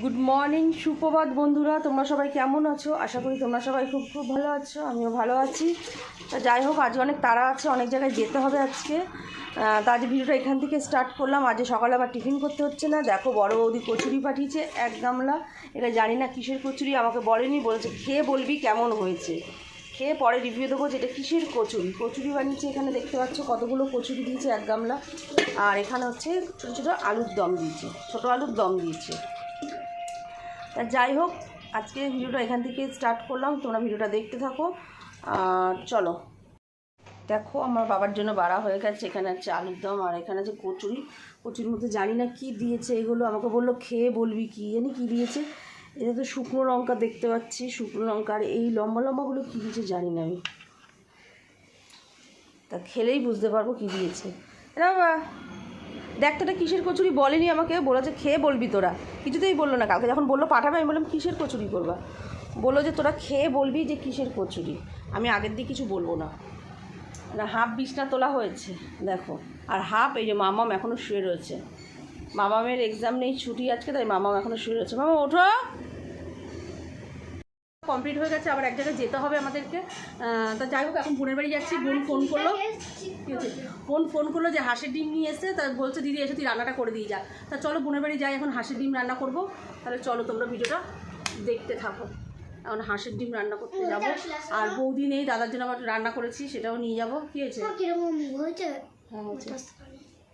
Good morning সুপ্রভাত বন্ধুরা, তোমরা সবাই কেমন আছো? আশা করি তোমরা সবাই খুব খুব ভালো আছো, আমিও ভালো আছি। তা যাই হোক আজকে অনেক তাড়া আছে, অনেক জায়গায় যেতে হবে আজকে। তা আজ ভিডিওটা এখান থেকে স্টার্ট করলাম। আজ সকালে আবার টিফিন করতে হচ্ছে না। দেখো, বড় বৌদি কচুরি পাঠিয়েছে, এক গামলা। এটা জানি না কিসের কচুরি, আমাকে বলেনি, বলেছে, খেয়ে বলবি কেমন হয়েছে? খেয়ে পরে রিভিউ দেবো যে এটা কিসের কচুরি। কচুরি বানিয়েছে এখানে দেখতে পাচ্ছ, কতগুলো কচুরি দিয়েছে এক গামলা। আর এখানে হচ্ছে ছোটো ছোটো আলুর দম দিয়েছে, ছোটো আলুর দম দিয়েছে। তা যাই হোক, আজকে ভিডিওটা এখান থেকে স্টার্ট করলাম। তোমরা ভিডিওটা দেখতে থাকো। আর চলো। দেখো, আমার বাবার জন্য বাড়া হয়ে গেছে। এখানে আছে আলুর দম আর এখানে আছে কচুরি। কচুরির মধ্যে জানি না কি দিয়েছে এগুলো। আমাকে বলল, খেয়ে বলবি কি? জানি কী দিয়েছে। এটা তো শুকনো লঙ্কা দেখতে পাচ্ছি। শুকনো লঙ্কা আর এই লম্বা লম্বাগুলো কী দিয়েছে জানি না আমি। তা খেলেই বুঝতে পারব কী দিয়েছে। বাবা দেখ তো এটা কিসের কচুরি বলেনি আমাকে, বলেছে খেয়ে বলবি তোরা। কিছুতেই বলল না, কালকে যখন বলল পাঠাবে, আমি বললাম, কিসের কচুরি করবা? বলল যে তোরা খেয়ে বলবি যে কিসের কচুরি। আমি আগের দিয়ে কিছু বলব না। না, হাফ বিছনা তোলা হয়েছে, দেখো। আর হাফ এই যে মামাম এখনও শুয়ে রয়েছে। মামামের এক্সাম নেই, ছুটি আজকে, তাই মামাম এখনও শুয়ে রয়েছে। মামা ওঠো! কমপ্লিট হয়ে গেছে আবার এক জায়গায় যেতে হবে আমাদেরকে। তা যাই হোক এখন বোনের বাড়ি যাচ্ছি বোন ফোন করল। বোন ফোন করল যে হাঁসের ডিম নিয়ে এসে তা বলছে দিদি এসে তুই রান্নাটা করে দিয়ে যা। তা চলো বোনের বাড়ি যাই এখন হাঁসের ডিম রান্না করব। তাহলে চলো তোমরা ভিডিওটা দেখতে থাকো। এখন হাঁসের ডিম রান্না করতে যাব। আর বৌদি নেই দাদার জন্য আবার রান্না করেছি সেটাও নিয়ে যাব। কি হয়েছে? হ্যাঁ হয়েছে?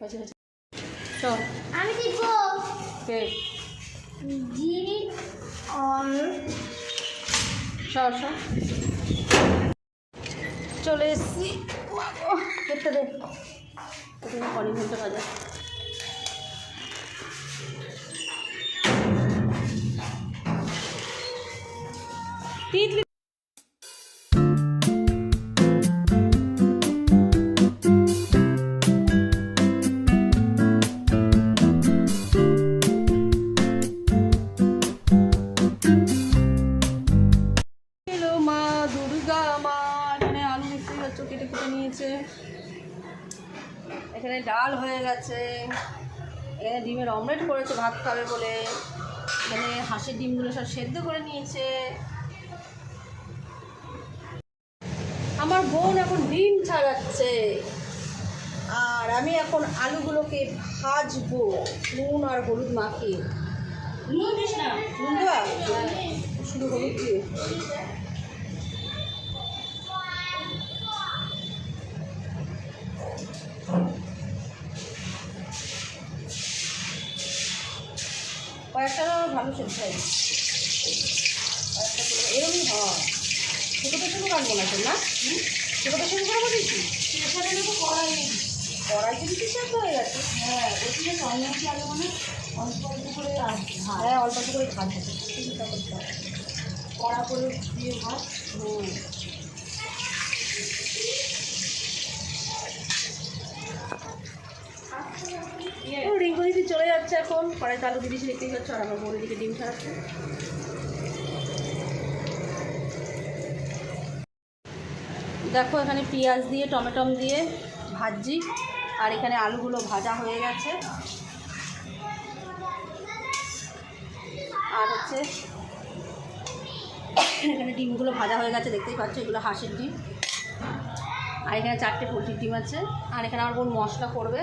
হয়েছে। চল। আমি কে? সর চলে এসছি। দেখতে দে। কলি ঘণ্টা বাজা তিতলি দেখতে কেটে কেটে নিয়েছে। এখানে ডাল হয়ে গেছে। এখানে ডিমের অমলেট করেছে ভাত খাবে বলে। এখানে হাঁসের ডিমগুলো সব সেদ্ধ করে নিয়েছে। আমার বোন এখন ডিম ছাড়াচ্ছে। আর আমি এখন আলুগুলোকে ভাজবো নুন আর হলুদ মাখিয়ে। নুন দেওয়া? শুধু হলুদ দিয়ে? কয়েকটা ভালো সেদ্ধ হয় কয়েকটা এরকমই হয়। ছোটো পেছনে কাটবো না? তোর না ছোটো পেছনে করে বলিস এখানে তো কড়াই কড়াইতে কিছু সেদ্ধ হয়ে গেছে। হ্যাঁ ওখানে অনেক আলু মানে অল্প অল্প করে হ্যাঁ। অল্প অল্প করে ভাত হচ্ছে চিন্তা করতে হবে কড়া করে দিয়ে ভাত। হুম। রিঙ্কু দিদি চলে যাচ্ছে এখন। কড়াই আলু দিদি দেখতেই পাচ্ছ, আর আমার বোন দিকে ডিম ছাড়াচ্ছে। দেখো, এখানে পেঁয়াজ দিয়ে, টমেটম দিয়ে ভাজি আর এখানে আলুগুলো ভাজা হয়ে গেছে। আর হচ্ছে, এখানে ডিমগুলো ভাজা হয়ে গেছে, দেখতেই পাচ্ছ, এগুলো হাঁসের ডিম। আর এখানে চারটে পোলট্রির ডিম আছে। আর এখানে আমার বোন মশলা করবে।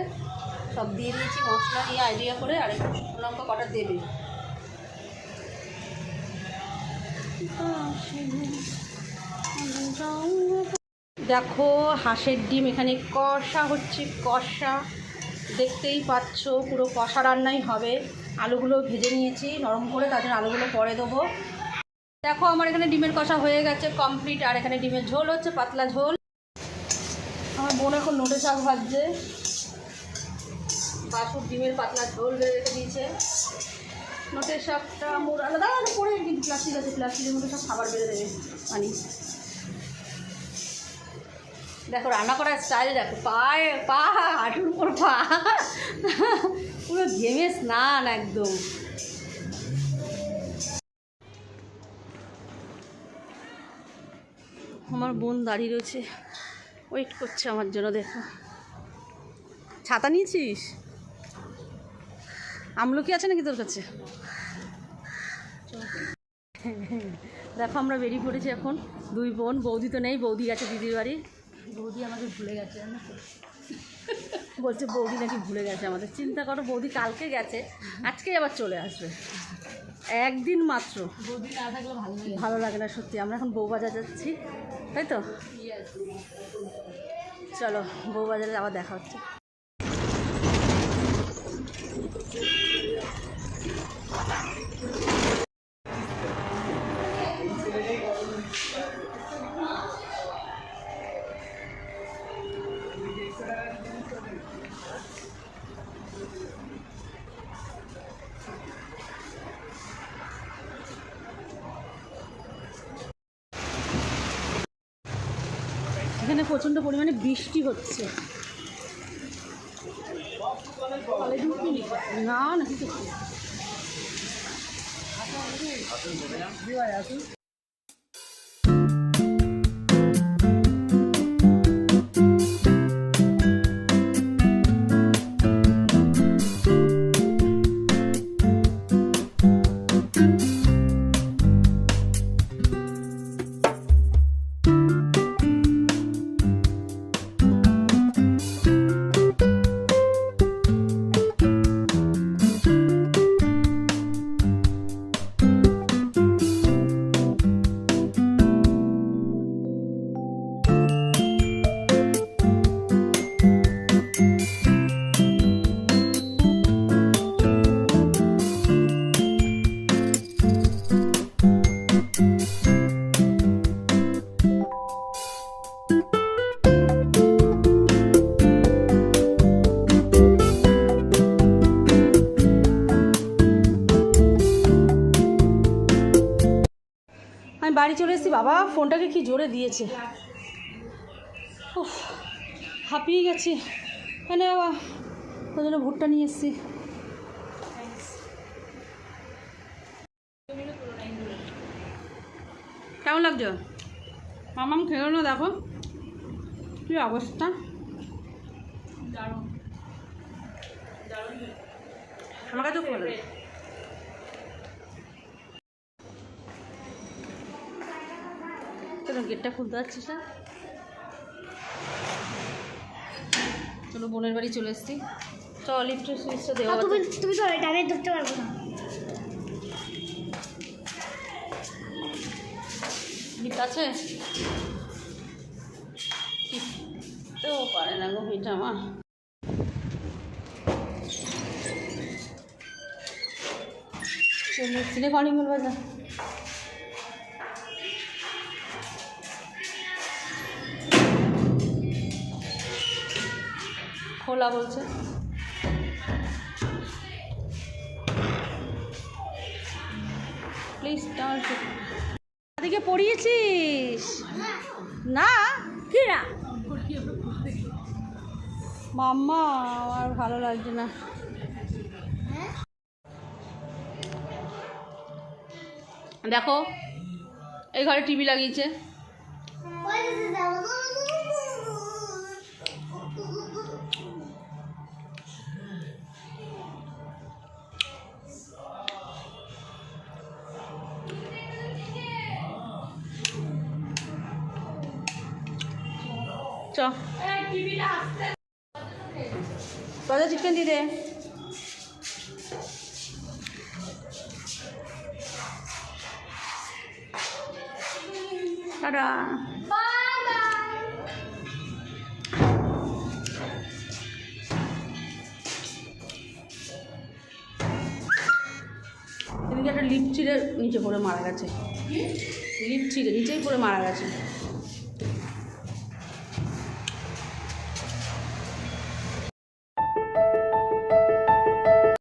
সব দিয়ে দিয়েছি মশলা, দিয়ে আইডিয়া করে আর একটু শুকনো লঙ্কা কটা দেবে। দেখো, হাঁসের ডিম এখানে কষা হচ্ছে, কষা। দেখতেই পাচ্ছ, পুরো কষা রান্নাই হবে। আলুগুলো ভেজে নিয়েছি, নরম করে তার জন্য আলুগুলো পরে দেবো। দেখো, আমার এখানে ডিমের কষা হয়ে গেছে কমপ্লিট আর এখানে ডিমের ঝোল হচ্ছে, পাতলা ঝোল। আমার বোন এখন নোটে শাক ভাজছে। বাসুর ডিমের পাতলা ঝোল রেখে দিয়েছে। নোটের শাকটা মোড় আলাদা আলাদা পরে কিন্তু প্লাস্টিক আছে প্লাস্টিকের মধ্যে সব খাবার বেড়ে দেবে, পানি। দেখো, রান্না করার স্টাইল দেখো, পায়ে পা, হাঁটুর উপর পা। পুরো ঘেমে স্নান একদম। আমার বোন দাঁড়িয়ে রয়েছে। ওয়েট করছে আমার জন্য দেখো। ছাতা নিয়েছিস? আমলকি আছে নাকি তোর কাছে? দেখো আমরা বেরিয়ে পড়েছি এখন। দুই বোন বৌদি তো নেই বৌদি গেছে দিদির বাড়ি। বৌদি আমাকে ভুলে গেছে জানো বলছে বৌদি নাকি ভুলে গেছে আমাদের। চিন্তা করো বৌদি কালকে গেছে আজকে আবার চলে আসবে। একদিন মাত্র। ভালো লাগে। না সত্যি। আমরা এখন বউবাজার যাচ্ছি তাই তো? চলো বউবাজারে আবার দেখা হচ্ছে। প্রচণ্ড পরিমাণে বৃষ্টি হচ্ছে। না না কিছু বাড়ি চলে এসেছি। বাবা ফোনটাকে কি জোরে দিয়েছে। উফ, হাঁপিয়ে গেছি। কেন বাবা ওই জন্য ভুট্টা নিয়ে এসেছি। কেমন লাগছো? মামাম খেলো না দেখো। কী অবস্থা? আমার কাছেও ভালো তোর গেটটা খুলতে পারছিস না? চলো বোনের বাড়ি চলে এসেছি। চল লিফটের সুইচটা দেওয়া তুমি তুমি তো ডানে ধরতে পারব না। লিফট আছে? তো পারে না গো এটা আমার চলে এসেছি রে কলিঙ্গল বাজার। খোলা বলছে। প্লিজ টাওয়ার দিকে পড়িয়েছিস? না? কি না মাম্মা আমার ভালো লাগছে না। দেখো এই ঘরে টিভি লাগিয়েছে। চ। বাজার চিকেন দিয়ে দে। টাটা। এদিকে নিচে পড়ে মারা গেছে। লিপ ছিঁড়ে নিচেই পড়ে মারা গেছে।